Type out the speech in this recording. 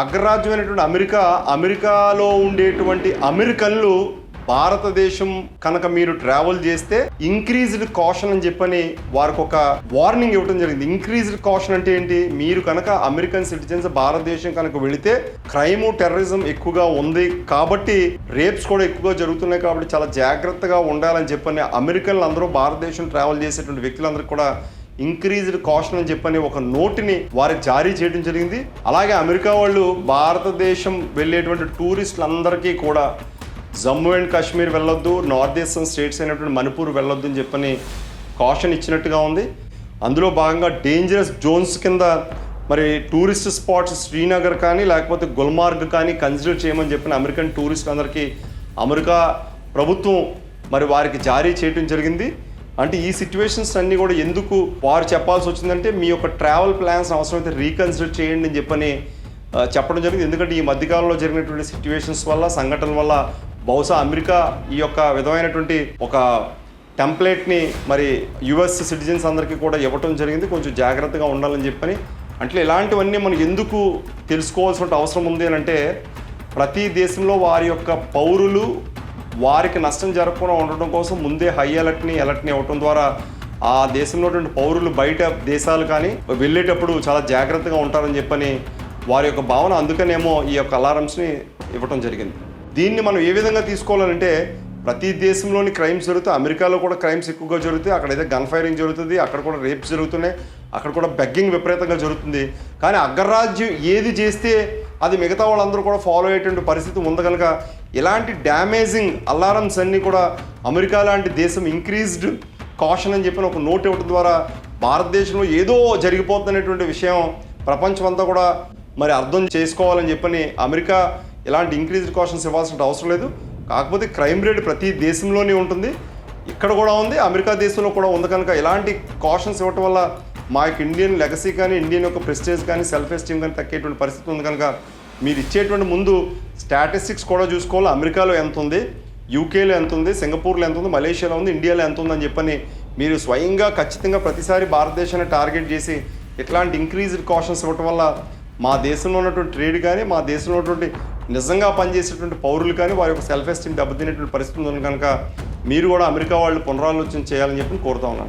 అగ్రరాజ్యమైనటువంటి America అమెరికాలో ఉండేటువంటి అమెరికన్లు భారతదేశం కనుక మీరు ట్రావెల్ చేస్తే ఇంక్రీజ్డ్ కాషన్ అని చెప్పని వారికి ఒక వార్నింగ్ ఇవ్వడం జరిగింది. ఇంక్రీజ్డ్ కాషన్ అంటే ఏంటి? మీరు కనుక అమెరికన్ సిటిజన్స్ భారతదేశం కనుక వెళితే క్రైమ్ టెర్రరిజం ఎక్కువగా ఉంది కాబట్టి రేప్స్ కూడా ఎక్కువగా జరుగుతున్నాయి కాబట్టి చాలా జాగ్రత్తగా ఉండాలని చెప్పని అమెరికన్లు అందరూ భారతదేశం ట్రావెల్ చేసేటువంటి వ్యక్తులందరికీ కూడా ఇంక్రీజ్డ్ కాషన్ అని చెప్పని ఒక నోటుని వారికి జారీ చేయడం జరిగింది. అలాగే అమెరికా వాళ్ళు భారతదేశం వెళ్ళేటువంటి టూరిస్టులందరికీ కూడా జమ్మూ అండ్ కాశ్మీర్ వెళ్ళొద్దు నార్త్ ఈస్టర్న్ స్టేట్స్ అయినటువంటి మణిపూర్ వెళ్ళొద్దు అని చెప్పని కాషన్ ఇచ్చినట్టుగా ఉంది. అందులో భాగంగా డేంజరస్ జోన్స్ కింద మరి టూరిస్ట్ స్పాట్స్ శ్రీనగర్ కానీ లేకపోతే గుల్మార్గ్ కానీ కన్సిడర్ చేయమని చెప్పిన అమెరికన్ టూరిస్ట్ అందరికీ అమెరికా ప్రభుత్వం మరి వారికి జారీ చేయడం జరిగింది. అంటే ఈ సిచ్యువేషన్స్ అన్నీ కూడా ఎందుకు వారు చెప్పాల్సి వచ్చిందంటే మీ యొక్క ట్రావెల్ ప్లాన్స్ అవసరమైతే రీకన్సిడర్ చేయండి అని చెప్పని చెప్పడం జరిగింది. ఎందుకంటే ఈ మధ్యకాలంలో జరిగినటువంటి సిచ్యువేషన్స్ వల్ల సంఘటనల వల్ల బహుశా అమెరికా ఈ యొక్క విధమైనటువంటి ఒక టెంప్లెట్ని మరి యుఎస్ సిటిజన్స్ అందరికీ కూడా ఇవ్వటం జరిగింది. కొంచెం జాగ్రత్తగా ఉండాలని చెప్పని. అంటే ఇలాంటివన్నీ మనం ఎందుకు తెలుసుకోవాల్సిన అవసరం ఉంది అని అంటే ప్రతి దేశంలో వారి యొక్క పౌరులు వారికి నష్టం జరగకుండా ఉండటం కోసం ముందే హై అలర్ట్ని అలర్ట్ని ఇవ్వటం ద్వారా ఆ దేశంలోటువంటి పౌరులు బయట దేశాలు కానీ వెళ్ళేటప్పుడు చాలా జాగ్రత్తగా ఉంటారని చెప్పని వారి యొక్క భావన. అందుకనేమో ఈ యొక్క అలారమ్స్ని ఇవ్వటం జరిగింది. దీన్ని మనం ఏ విధంగా తీసుకోవాలంటే ప్రతి దేశంలోని క్రైమ్స్ జరుగుతాయి. అమెరికాలో కూడా క్రైమ్స్ ఎక్కువగా జరుగుతాయి. అక్కడైతే గన్ ఫైరింగ్ జరుగుతుంది. అక్కడ కూడా రేప్స్ జరుగుతున్నాయి. అక్కడ కూడా బెగ్గింగ్ విపరీతంగా జరుగుతుంది. కానీ అగ్రరాజ్యం ఏది చేస్తే అది మిగతా వాళ్ళందరూ కూడా ఫాలో అయ్యేటువంటి పరిస్థితి ఉంది కనుక ఇలాంటి డ్యామేజింగ్ అలారమ్స్ అన్నీ కూడా అమెరికా లాంటి దేశం ఇంక్రీజ్డ్ కాషన్ అని చెప్పిన ఒక నోట్ ఇవ్వడం ద్వారా భారతదేశంలో ఏదో జరిగిపోతున్నటువంటి విషయం ప్రపంచం అంతా కూడా మరి అర్థం చేసుకోవాలని చెప్పని అమెరికా ఇలాంటి ఇంక్రీజ్డ్ కాషన్స్ ఇవ్వాల్సిన అవసరం లేదు. కాకపోతే క్రైమ్ రేట్ ప్రతి దేశంలోనే ఉంటుంది. ఇక్కడ కూడా ఉంది అమెరికా దేశంలో కూడా ఉంది కనుక ఇలాంటి కాషన్స్ ఇవ్వటం వల్ల మా యొక్క ఇండియన్ లెగసీ కానీ ఇండియన్ యొక్క ప్రెస్టేజ్ కానీ సెల్ఫ్ ఎస్టీమ్ కానీ తగ్గేటువంటి పరిస్థితి ఉంది కనుక మీరు ఇచ్చేటువంటి ముందు స్టాటిస్టిక్స్ కూడా చూసుకోవాలి. అమెరికాలో ఎంత ఉంది యూకేలో ఎంత ఉంది సింగపూర్లో ఎంత ఉంది మలేషియాలో ఉంది? ఇండియాలో ఎంత ఉందని చెప్పని మీరు స్వయంగా ఖచ్చితంగా ప్రతిసారి భారతదేశాన్ని టార్గెట్ చేసి ఇట్లాంటి ఇంక్రీజ్డ్ కాషన్స్ ఇవ్వటం వల్ల మా దేశంలో ఉన్నటువంటి ట్రేడ్ కానీ మా దేశంలో ఉన్నటువంటి నిజంగా పనిచేసేటువంటి పౌరులు కానీ వారి యొక్క సెల్ఫ్ ఎస్టీమ్ దెబ్బతినేటువంటి పరిస్థితి ఉంది కనుక మీరు కూడా అమెరికా వాళ్ళు పునరాలోచన చేయాలని చెప్పి కోరుతా ఉన్నాను.